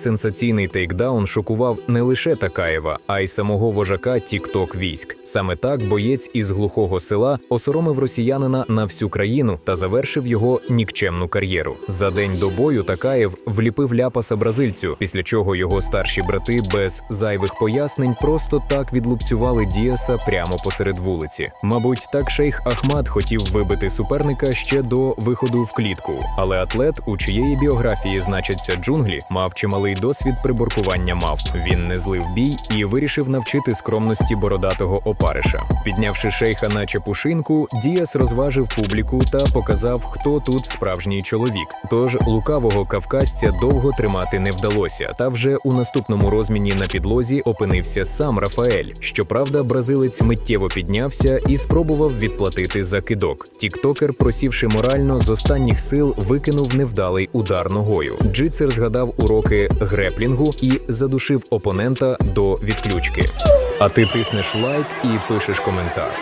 Сенсаційний тейкдаун шокував не лише Такаєва, а й самого вожака Тікток військ. Саме так боєць із глухого села осоромив росіянина на всю країну та завершив його нікчемну кар'єру. За день до бою Такаєв вліпив ляпаса бразильцю, після чого його старші брати без зайвих пояснень просто так відлупцювали Діаса прямо посеред вулиці. Мабуть, так шейх Ахмад хотів вибити суперника ще до виходу в клітку, але атлет, у чиєї біографії значаться джунглі, мав чималий досвід приборкування мавп. Він не злив бій і вирішив навчити скромності бородатого опариша. Піднявши шейха на чепушинку, Діас розважив публіку та показав, хто тут справжній чоловік. Тож лукавого кавказця довго тримати не вдалося. Та вже у наступному розміні на підлозі опинився сам Рафаель. Щоправда, бразилець миттєво піднявся і спробував відплатити за кидок. Тіктокер, просівши морально, з останніх сил викинув невдалий удар ногою. Джитсер згадав уроки греплінгу і задушив опонента до відключки. А ти тиснеш лайк і пишеш коментар.